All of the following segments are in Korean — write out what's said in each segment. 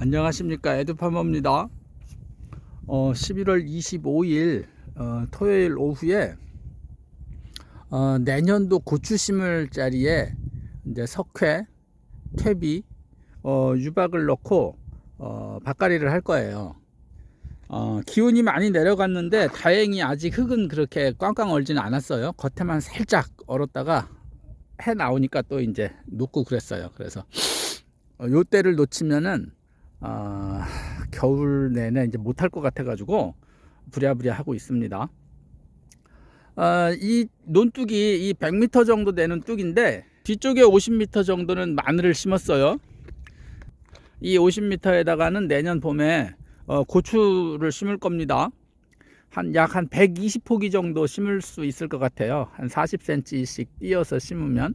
안녕하십니까 에드파머입니다. 어, 11월 25일 어, 토요일 오후에 어, 내년도 고추 심을 자리에 이제 석회, 퇴비, 어, 유박을 넣고 어, 밭갈이를 할 거예요. 어, 기온이 많이 내려갔는데 다행히 아직 흙은 그렇게 꽝꽝 얼지는 않았어요. 겉에만 살짝 얼었다가 해 나오니까 또 이제 녹고 그랬어요. 그래서 어, 요 때를 놓치면은 아, 겨울 내내 이제 못할 것 같아가지고 부랴부랴 하고 있습니다. 아, 이 논뚝이 이 100m 정도 되는 뚝인데 뒤쪽에 50m 정도는 마늘을 심었어요. 이 50m에다가는 내년 봄에 어, 고추를 심을 겁니다. 한 약한 120포기 정도 심을 수 있을 것 같아요. 한 40cm씩 띄어서 심으면.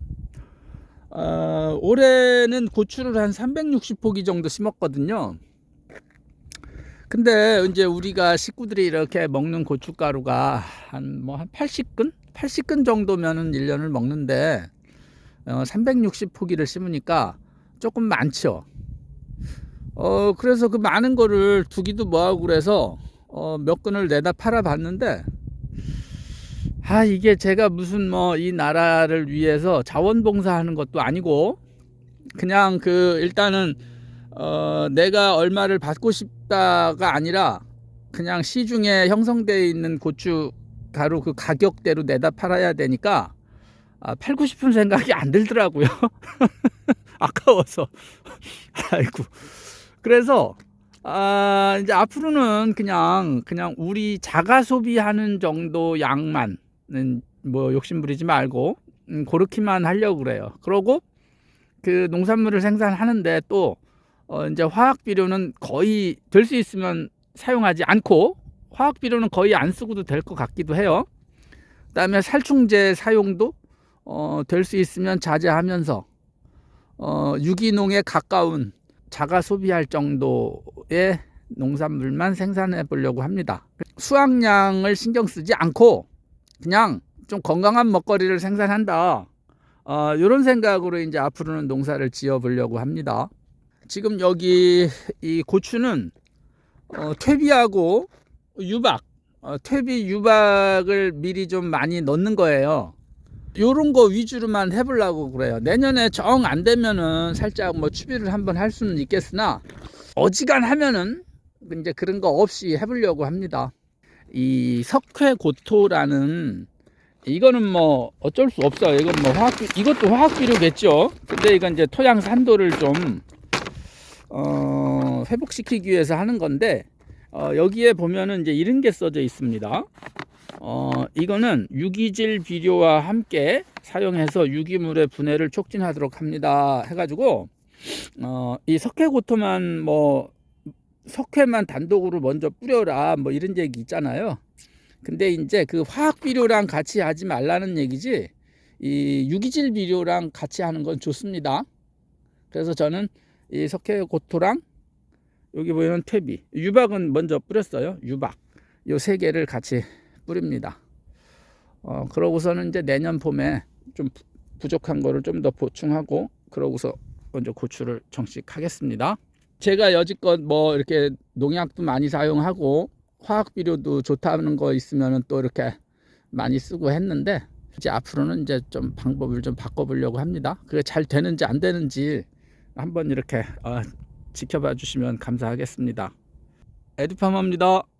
어, 올해는 고추를 한 360포기 정도 심었거든요. 근데 이제 우리가 식구들이 이렇게 먹는 고춧가루가 한 뭐 한 80근? 80근 정도면은 1년을 먹는데 어, 360포기를 심으니까 조금 많죠. 어, 그래서 그 많은 거를 두기도 뭐하고 그래서 어, 몇 근을 내다 팔아 봤는데 아, 이게 제가 무슨 뭐 이 나라를 위해서 자원봉사하는 것도 아니고 그냥 그 일단은 어, 내가 얼마를 받고 싶다가 아니라 그냥 시중에 형성되어 있는 고추 가루 그 가격대로 내다 팔아야 되니까 아, 팔고 싶은 생각이 안 들더라고요. 아까워서. 아이고. 그래서 아, 이제 앞으로는 그냥 그냥 우리 자가 소비하는 정도 양만은 뭐 욕심 부리지 말고 음, 그렇게만 하려고 그래요. 그러고 그 농산물을 생산하는데 또 어, 이제 화학 비료는 거의 될 수 있으면 사용하지 않고 화학 비료는 거의 안 쓰고도 될 것 같기도 해요. 그다음에 살충제 사용도 어, 될 수 있으면 자제하면서 어, 유기농에 가까운 자가 소비할 정도의 농산물만 생산해 보려고 합니다. 수확량을 신경 쓰지 않고 그냥 좀 건강한 먹거리를 생산한다. 어, 이런 생각으로 이제 앞으로는 농사를 지어 보려고 합니다. 지금 여기 이 고추는 어, 퇴비하고 유박, 어, 퇴비 유박을 미리 좀 많이 넣는 거예요. 요런 거 위주로만 해보려고 그래요. 내년에 정 안 되면은 살짝 뭐 추비를 한번 할 수는 있겠으나 어지간하면은 이제 그런 거 없이 해보려고 합니다. 이 석회고토라는 이거는 뭐 어쩔 수 없어요. 이건 뭐 화학 이것도 화학 비료겠죠. 근데 이건 이제 토양 산도를 좀 어, 회복시키기 위해서 하는 건데 어, 여기에 보면은 이제 이런 게 써져 있습니다. 어, 이거는 유기질 비료와 함께 사용해서 유기물의 분해를 촉진하도록 합니다. 해가지고 어, 이 석회고토만 뭐 석회만 단독으로 먼저 뿌려라 뭐 이런 얘기 있잖아요. 근데 이제 그 화학 비료랑 같이 하지 말라는 얘기지 이 유기질 비료랑 같이 하는 건 좋습니다. 그래서 저는 이 석회 고토랑 여기 보이는 퇴비 유박은 먼저 뿌렸어요. 유박 요 세 개를 같이 뿌립니다. 어, 그러고서는 이제 내년 봄에 좀 부- 부족한 거를 좀 더 보충하고 그러고서 먼저 고추를 정식하겠습니다. 제가 여지껏 뭐 이렇게 농약도 많이 사용하고 화학 비료도 좋다는 거 있으면은 또 이렇게 많이 쓰고 했는데 이제 앞으로는 이제 좀 방법을 좀 바꿔보려고 합니다. 그게 잘 되는지 안 되는지 한번 이렇게 어, 지켜봐 주시면 감사하겠습니다. 에듀파머입니다.